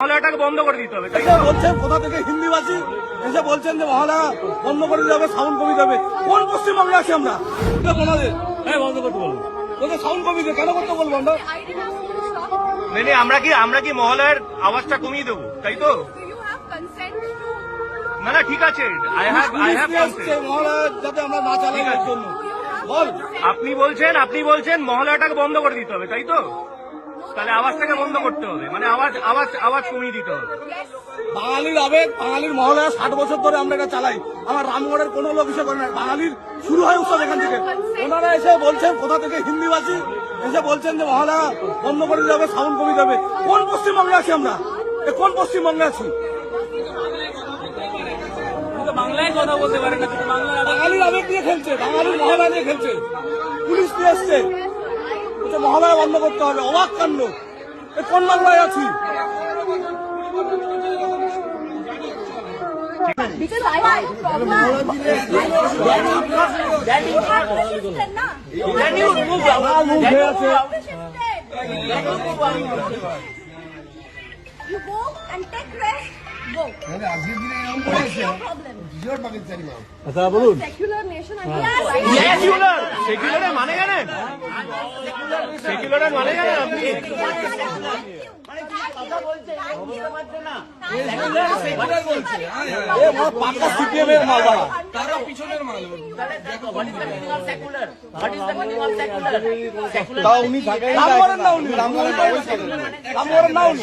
মহলাটাকে বন্ধ করে দিতে হবে বলছেন কোথা থেকে হিন্দিবাসী এসে বলছেন যে মহালা বন্ধ করে দিতে হবে সাউন্ড কমিয়ে দেবে। কোন পশ্চিমবঙ্গে আছি আমরা? এটা হ্যাঁ বন্ধ করতে বলব। ওদের সাউন্ড কমিয়ে কেন করতে বলব আমরা? I didn't ask you to stop. মানে আমরা কি আমরা কি মহলার আওয়াজটা কমিয়ে দেবো তাই তো? না না ঠিক আছে I have I have police নিয়ে এসছে মহালা যাতে আমরা না চালাই জন্য। বল। আপনি বলছেন আপনি বলছেন মহলাটাকে বন্ধ করে দিতে হবে তাই তো? তাহলে আওয়াজটাকে বন্ধ করতে হবে। মানে আওয়াজ আওয়াজ আওয়াজ কমিয়ে দিতে হবে। বাঙালির আবেগ বাঙালির মহলায় ষাট বছর ধরে আমরা এটা চালাই। আমার রামগড়ের কোনো লোক এসে করে না বাঙালির শুরু হয় উৎসব এখান থেকে। ওনারা এসে বলছেন কোথা থেকে হিন্দিবাসী এসে বলছেন যে মহালা বন্ধ করে দিতে হবে সাউন্ড কমিয়ে দেবে কোন পশ্চিমবঙ্গে আছি আমরা? এ কোন পশ্চিমবঙ্গে আছি? বাংলায় কথা বলতে পারে না বাঙালির আবেগ দিয়ে খেলছে বাঙালির মহালয়া নিয়ে খেলছে। পুলিশ নিয়ে এসছে। মহালয়া বন্ধ করতে হবে অবাক কাণ্ড এ কোন বাংলায় আছি Because I have a problem. You have to shift na? Then you move out. মুখ হয়ে আছে You have to shift it. You go and take rest. Go. What's your problem? আচ্ছা বলুন। Secular nation. I সেকুলার সেকুলারের মানে জানেন সেকুলারের মানে জানেন আপনি? এ মা- পাক্কা সিপিএম এর মাল বাড়া তারা পিছনের মাল তাও উনি থাকেন রাম করেন না উনি রাম করেন না উনি রাম করেন না উনি